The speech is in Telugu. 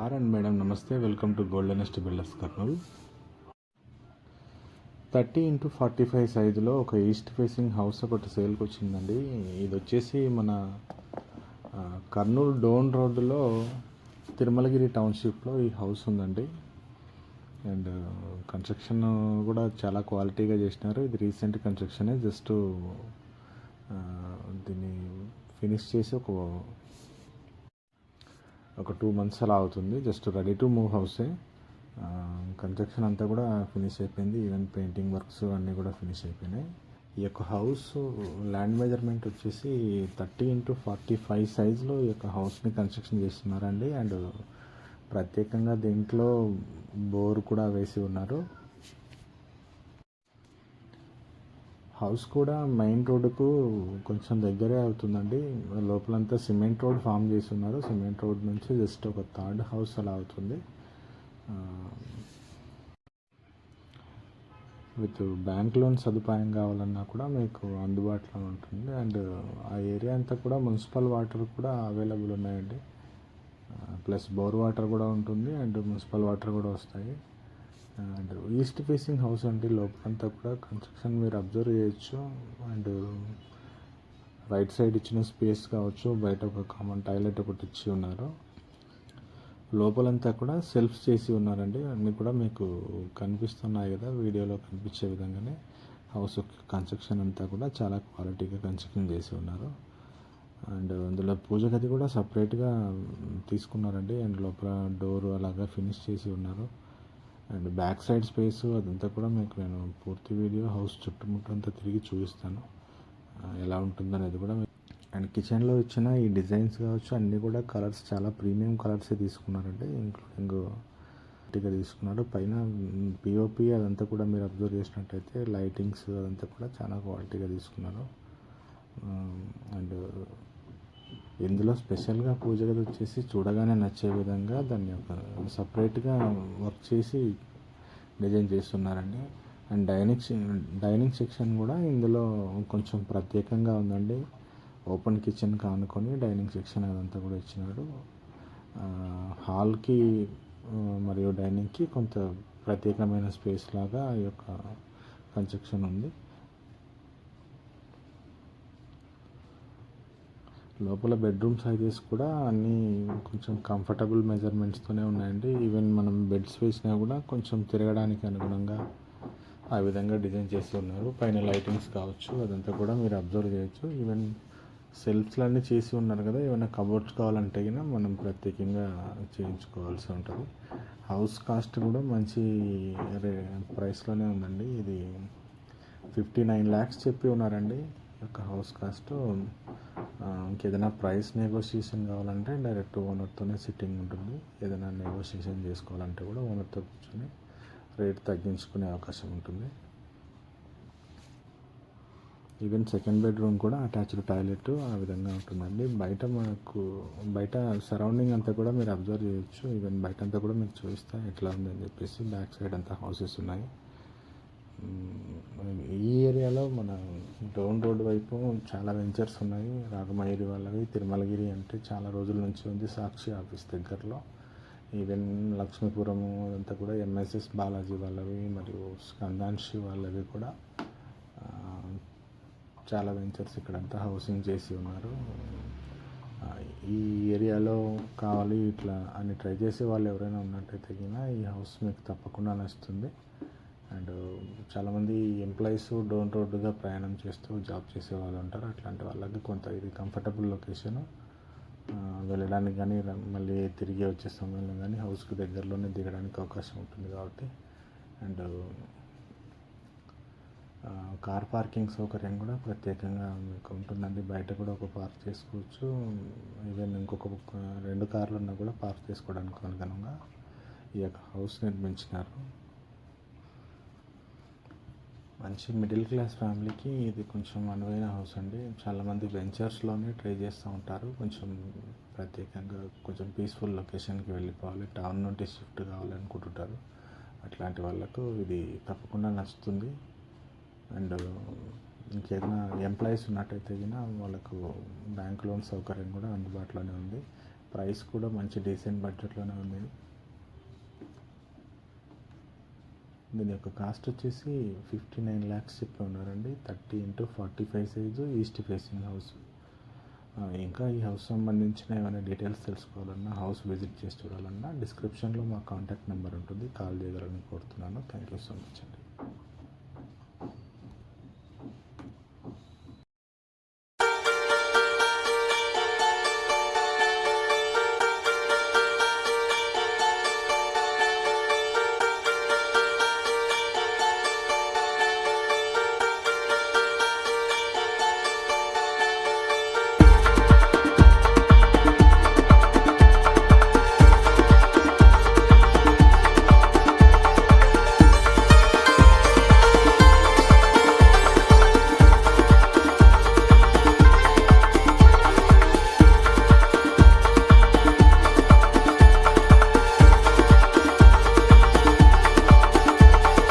సార్ అండ్ మేడం నమస్తే. Welcome to Goldenest builders Kurnool. Thirty into forty five సైజులో ఒక ఈస్ట్ ఫేసింగ్ హౌస్ ఒకటి సేల్కి వచ్చిందండి. ఇది వచ్చేసి మన కర్నూలు డోన్ రోడ్డులో తిరుమలగిరి టౌన్షిప్లో ఈ హౌస్ ఉందండి. అండ్ కన్స్ట్రక్షన్ కూడా చాలా క్వాలిటీగా చేసినారు. ఇది రీసెంట్ కన్స్ట్రక్షనే. జస్ట్ దీన్ని ఫినిష్ చేసి ఒక ఒక టూ మంత్స్ అలా అవుతుంది. జస్ట్ రెడీ టు మూవ్ హౌసే కన్స్ట్రక్షన్ అంతా కూడా ఫినిష్ అయిపోయింది. ఈవెన్ పెయింటింగ్ వర్క్స్ అన్నీ కూడా ఫినిష్ అయిపోయినాయి. ఈ యొక్క హౌస్ ల్యాండ్ మెజర్మెంట్ వచ్చేసి థర్టీ ఇంటూ ఫార్టీ ఫైవ్ సైజ్లో ఈ యొక్క హౌస్ని కన్స్ట్రక్షన్ చేస్తున్నారండి. అండ్ ప్రత్యేకంగా దీంట్లో బోర్ కూడా వేసి ఉన్నారు. హౌస్ కూడా మెయిన్ రోడ్డుకు కొంచెం దగ్గరే అవుతుందండి. లోపలంతా సిమెంట్ రోడ్ ఫామ్ చేసి ఉన్నారు సిమెంట్ రోడ్ నుంచి జస్ట్ ఒక థర్డ్ హౌస్ అలా అవుతుంది. విత్ బ్యాంక్ లోన్ సదుపాయం కావాలన్నా కూడా మీకు అందుబాటులో ఉంటుంది. అండ్ ఆ ఏరియా అంతా కూడా మున్సిపల్ వాటర్ కూడా అవైలబుల్ ఉన్నాయండి. ప్లస్ బోర్ వాటర్ కూడా ఉంటుంది అండ్ మున్సిపల్ వాటర్ కూడా వస్తాయి. అండ్ ఈస్ట్ ఫేసింగ్ హౌస్ అంటే లోపలంతా కూడా కన్స్ట్రక్షన్ మీరు అబ్జర్వ్ చేయొచ్చు. అండ్ రైట్ సైడ్ ఇచ్చిన స్పేస్ కావచ్చు బయట ఒక కామన్ టాయిలెట్ ఒకటి ఇచ్చి ఉన్నారు. లోపలంతా కూడా సెల్ఫ్ చేసి ఉన్నారండి. అన్నీ కూడా మీకు కనిపిస్తున్నాయి కదా వీడియోలో కనిపించే విధంగానే. హౌస్ కన్స్ట్రక్షన్ అంతా కూడా చాలా క్వాలిటీగా కన్స్ట్రక్షన్ చేసి ఉన్నారు. అండ్ అందులో పూజ గది కూడా సపరేట్గా తీసుకున్నారండి. అండ్ లోపల డోర్ అలాగా ఫినిష్ చేసి ఉన్నారు. అండ్ బ్యాక్ సైడ్ స్పేస్ అదంతా కూడా మీకు నేను పూర్తి వీడియో హౌస్ చుట్టుముట్టంతా తిరిగి చూపిస్తాను. ఎలా ఉంటుందనేది కూడా అండ్ కిచెన్లో ఇచ్చిన ఈ డిజైన్స్ కావచ్చు అన్నీ కూడా కలర్స్ చాలా ప్రీమియం కలర్సే తీసుకున్నారండి ఇంక్లూడింగ్ ఇంటిగా తీసుకున్నారు. పైన పిఓపి అదంతా కూడా మీరు అబ్జర్వ్ చేసినట్టయితే లైటింగ్స్ అదంతా కూడా చాలా క్వాలిటీగా తీసుకున్నారు. అండ్ ఇందులో స్పెషల్గా పూజ గది వచ్చేసి చూడగానే నచ్చే విధంగా దాన్ని ఒక సపరేట్గా వర్క్ చేసి డిజైన్ చేస్తున్నారండి. అండ్ డైనింగ్ డైనింగ్ సెక్షన్ కూడా ఇందులో కొంచెం ప్రత్యేకంగా ఉందండి. ఓపెన్ కిచెన్ కానుకొని డైనింగ్ సెక్షన్ అదంతా కూడా ఇచ్చినాడు. హాల్కి మరియు డైనింగ్కి కొంత ప్రత్యేకమైన స్పేస్ లాగా ఈ యొక్క కన్స్ట్రక్షన్ ఉంది. లోపల బెడ్రూమ్ సైజెస్ కూడా అన్నీ కొంచెం కంఫర్టబుల్ మెజర్మెంట్స్తోనే ఉన్నాయండి. ఈవెన్ మనం బెడ్స్ వేసినా కూడా కొంచెం తిరగడానికి అనుగుణంగా ఆ విధంగా డిజైన్ చేసి ఉన్నారు. పైన లైటింగ్స్ కావచ్చు అదంతా కూడా మీరు అబ్జర్వ్ చేయొచ్చు. ఈవెన్ సెల్ఫ్లన్నీ చేసి ఉన్నారు కదా ఏమైనా కబోర్డ్స్ కావాలంటే గిన మనం ప్రత్యేకంగా చేయించుకోవాల్సి ఉంటుంది. హౌస్ కాస్ట్ కూడా మంచి రే ప్రైస్లోనే ఉందండి. ఇది ఫిఫ్టీ నైన్ ల్యాక్స్ చెప్పి ఉన్నారండి. యొక్క హౌస్ కాస్ట్ ఇంకేదైనా ప్రైస్ నెగోషియేషన్ కావాలంటే డైరెక్ట్ ఓనర్తోనే సిట్టింగ్ ఉంటుంది. ఏదైనా నెగోషియేషన్ చేసుకోవాలంటే కూడా ఓనర్తో కూర్చొని రేట్ తగ్గించుకునే అవకాశం ఉంటుంది. ఈవెన్ సెకండ్ బెడ్రూమ్ కూడా అటాచ్డ్ టాయిలెట్ ఆ విధంగా ఉంటుందండి. బయట మనకు బయట సరౌండింగ్ అంతా కూడా మీరు అబ్జర్వ్ చేయొచ్చు. ఈవెన్ బయట అంతా కూడా మీకు చూపిస్తా ఎట్లా ఉందని చెప్పేసి బ్యాక్ సైడ్ అంతా హౌసెస్ ఉన్నాయి. ఈ డౌన్ రోడ్ వైపు చాలా వెంచర్స్ ఉన్నాయి. రాగమయూరి వాళ్ళవి తిరుమలగిరి అంటే చాలా రోజుల నుంచి ఉంది సాక్షి ఆఫీస్ దగ్గరలో. ఈవెన్ లక్ష్మీపురం అంతా కూడా ఎంఎస్ఎస్ బాలాజీ వాళ్ళవి మరియు స్కందాన్షి వాళ్ళవి కూడా చాలా వెంచర్స్ ఇక్కడంతా హౌసింగ్ చేసి ఉన్నారు. ఈ ఏరియాలో కావాలి ఇట్లా అని ట్రై చేసే వాళ్ళు ఎవరైనా ఉన్నట్టయితే గిన ఈ హౌస్ మీకు తప్పకుండా నచ్చుతుంది. అండ్ చాలామంది ఎంప్లాయీస్ డోన్ రోడ్డుగా ప్రయాణం చేస్తూ జాబ్ చేసే వాళ్ళు ఉంటారు. అట్లాంటి వాళ్ళకి కొంత ఇది కంఫర్టబుల్ లొకేషన్ వెళ్ళడానికి కానీ ర- మళ్ళీ తిరిగి వచ్చే సమయంలో కానీ హౌస్కి దగ్గరలోనే దిగడానికి అవకాశం ఉంటుంది కాబట్టి. అండ్ కార్ పార్కింగ్ సౌకర్యం కూడా ప్రత్యేకంగా మీకు ఉంటుందండి. బయట కూడా ఒక పార్క్ చేసుకోవచ్చు. ఈవెన్ ఇంకొక రెండు కార్లు ఉన్నా కూడా పార్క్ చేసుకోవడానికి అనుగుణంగా ఈ యొక్క హౌస్ నిర్మించినారు. మంచి మిడిల్ క్లాస్ ఫ్యామిలీకి ఇది కొంచెం అనువైన హౌస్ అండి. చాలామంది వెంచర్స్లోనే ట్రై చేస్తూ ఉంటారు. కొంచెం ప్రత్యేకంగా కొంచెం పీస్ఫుల్ లొకేషన్కి వెళ్ళిపోవాలి. టౌన్ నుండి షిఫ్ట్ కావాలనుకుంటుంటారు. అట్లాంటి వాళ్ళకు ఇది తప్పకుండా నచ్చుతుంది. అండ్ ఇంకేదైనా ఎంప్లాయీస్ ఉన్నట్టయితే గిన వాళ్ళకు బ్యాంక్ లోన్ సౌకర్యం కూడా అందుబాటులోనే ఉంది. ప్రైస్ కూడా మంచి డీసెంట్ బడ్జెట్లోనే ఉంది. దీని యొక్క కాస్ట్ వచ్చేసి ఫిఫ్టీ నైన్ ల్యాక్స్ చెప్పి ఉన్నారండి. Thirty into forty five size east facing house ఇంకా ఈ హౌస్ సంబంధించిన ఏమైనా డీటెయిల్స్ తెలుసుకోవాలన్నా హౌస్ విజిట్ చేసి చూడాలన్నా డిస్క్రిప్షన్లో మా కాంటాక్ట్ నెంబర్ ఉంటుంది. కాల్ చేయగలని కోరుతున్నాను. థ్యాంక్ యూ సో మచ్ అండి.